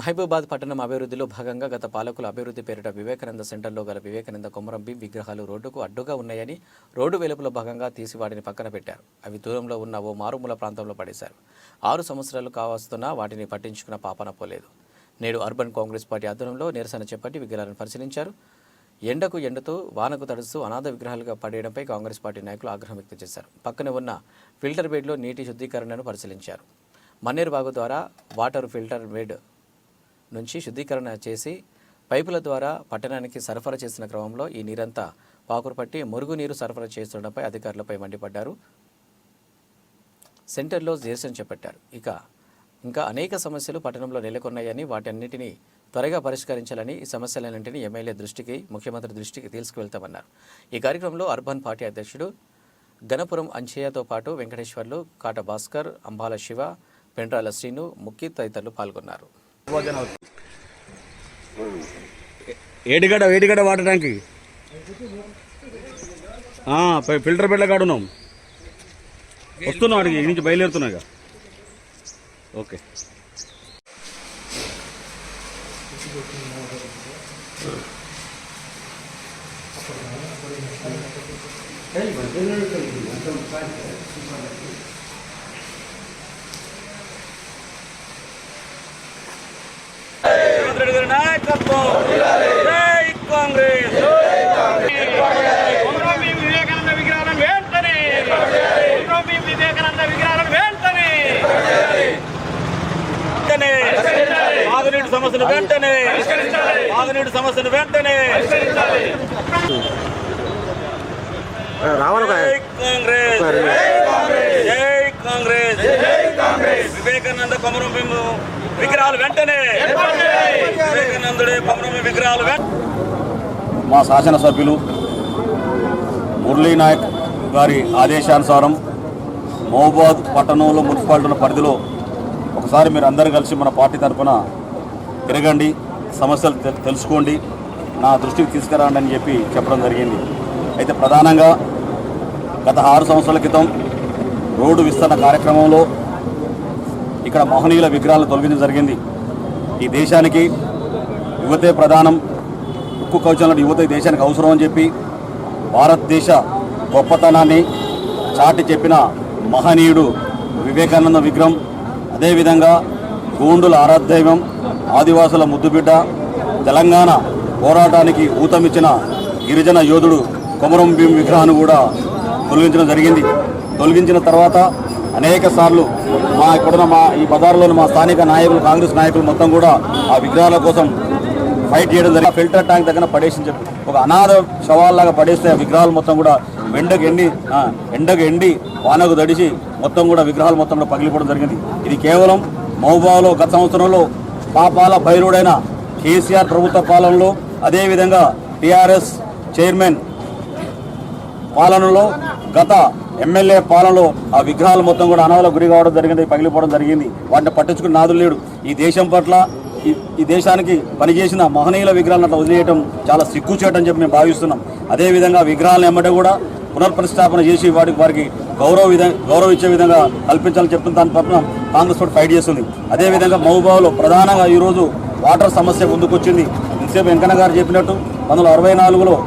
మహబూబాద్ పట్టణం అభివృద్ధిలో భాగంగా గత పాలకుల అభివృద్ధి పేరిట వివేకానంద సెంటర్లో గల వివేకానంద కొమరం భీం విగ్రహాలు రోడ్డుకు అడ్డుగా ఉన్నాయని రోడ్డు వెలుపుల భాగంగా తీసి వాటిని పక్కన పెట్టారు. అవి దూరంలో ఉన్న ఓ మారుమూల ప్రాంతంలో పడేశారు. ఆరు సంవత్సరాలు కావస్తున్నా వాటిని పట్టించుకున్న పాపన పోలేదు నేడు అర్బన్ కాంగ్రెస్ పార్టీ ఆధ్వర్యంలో నిరసన చేపట్టి విగ్రహాలను పరిశీలించారు. ఎండకు ఎండతో వానకు తడుస్తూ అనాథ విగ్రహాలుగా పడేయడంపై కాంగ్రెస్ పార్టీ నాయకులు ఆగ్రహం వ్యక్తం చేశారు. పక్కనే ఉన్న ఫిల్టర్ బెడ్లో నీటి శుద్ధీకరణను పరిశీలించారు. మన్నేరు బాగు ద్వారా వాటర్ ఫిల్టర్ బెడ్ నుంచి శుద్ధీకరణ చేసి పైపుల ద్వారా పట్టణానికి సరఫరా చేసిన క్రమంలో ఈ నీరంతా పాకురుపట్టి మురుగునీరు సరఫరా చేస్తుండడంపై అధికారులపై మండిపడ్డారు. సెంటర్లో నిరసన చేపట్టారు. ఇక ఇంకా అనేక సమస్యలు పట్టణంలో నెలకొన్నాయని వాటన్నిటిని త్వరగా పరిష్కరించాలని ఈ సమస్యలన్నింటినీ ఎమ్మెల్యే దృష్టికి ముఖ్యమంత్రి దృష్టికి తీసుకువెళ్తామన్నారు. ఈ కార్యక్రమంలో అర్బన్ పార్టీ అధ్యక్షుడు గణపురం అంచయ్యతో పాటు వెంకటేశ్వర్లు కాట భాస్కర్ అంబాల శివ పెండ్రాల శ్రీను ముఖ్య తదితరులు పాల్గొన్నారు. Edigadda Edigadda water tank. Filter బెడ్ల కాడున్నాం వస్తున్నాం అడిగి నుంచి బయలుదేరుతున్నాగా ఓకే. కొండ్రోమి వివేకానంద విగ్రహాలను వెంటనే వివేకానంద విగ్రహాలను వెంటనే వెంటనే తాగునీటి సమస్యను వెంటనే తాగునీటి సమస్యను వెంటనే జై కాంగ్రెస్. జై కాంగ్రెస్. వివేకానంద కొమరం భీము. విగ్రహాలు వెంటనే. విగ్రహాలు మా శాసనసభ్యులు మురళీ నాయక్ గారి ఆదేశానుసారం మహబాద్ పట్టణంలో మున్సిపాలిటీల పరిధిలో ఒకసారి మీరు అందరు కలిసి మన పార్టీ తరఫున తిరగండి సమస్యలు తెలుసుకోండి నా దృష్టికి తీసుకురండి అని చెప్పి చెప్పడం జరిగింది. అయితే ప్రధానంగా గత ఆరు సంవత్సరాల క్రితం రోడ్డు విస్తరణ కార్యక్రమంలో ఇక్కడ మహనీయుల విగ్రహాలను తొలగించడం జరిగింది. ఈ దేశానికి యువతే ప్రధానం ఉక్కు కవచంలో యువత దేశానికి అవసరం అని చెప్పి భారతదేశ గొప్పతనాన్ని చాటి చెప్పిన మహనీయుడు వివేకానంద విగ్రహం అదేవిధంగా గోండుల ఆరాధ్యవం ఆదివాసుల ముద్దుబిడ్డ తెలంగాణ పోరాటానికి ఊతమిచ్చిన గిరిజన యోధుడు కొమరం భీం విగ్రహాన్ని కూడా తొలగించడం జరిగింది. తొలగించిన తర్వాత అనేక సార్లు మా ఇక్కడున్న మా ఈ బజార్లోని మా స్థానిక నాయకులు కాంగ్రెస్ నాయకులు మొత్తం కూడా ఆ విగ్రహాల కోసం ఫైట్ చేయడం జరిగింది. ఫిల్టర్ ట్యాంక్ దగ్గర పడేసి చెప్పి ఒక అనాథ శవాల్లాగా పడేస్తే ఆ విగ్రహాలు మొత్తం కూడా ఎండకు ఎండి ఎండకు ఎండి వానకు తడిచి మొత్తం కూడా విగ్రహాలు మొత్తం కూడా పగిలిపోవడం జరిగింది. ఇది కేవలం మహబూబాలో గత సంవత్సరంలో పాపాల భైరుడైన కేసీఆర్ ప్రభుత్వ పాలనలో అదేవిధంగా టీఆర్ఎస్ చైర్మన్ పాలనలో గత ఎమ్మెల్యే పాలనలో ఆ విగ్రహాలు మొత్తం కూడా అనవల గురి కావడం జరిగింది పగిలిపోవడం జరిగింది. వాటిని పట్టించుకుని నాదులు లేడు. ఈ దేశం పట్ల ఈ- ఈ దేశానికి పనిచేసిన మహనీయుల విగ్రహాలను అట్లా వదిలేయటం చాలా సిగ్గుచేటని చెప్పి మేము భావిస్తున్నాం. అదేవిధంగా విగ్రహాలను ఎమ్మటే కూడా పునర్ప్రతిష్టాపన చేసి వాటికి వారికి గౌరవ విధంగా గౌరవ ఇచ్చే విధంగా కల్పించాలని చెప్పిన దాని పట్ల కాంగ్రెస్ పార్టీ ఫైట్ చేస్తుంది. అదేవిధంగా మహబూబాలో ప్రధానంగా ఈరోజు వాటర్ సమస్య ముందుకొచ్చింది. ఇంతసేపు వెంకన్న గారు చెప్పినట్టు పంతొమ్మిది అరవై నాలుగులో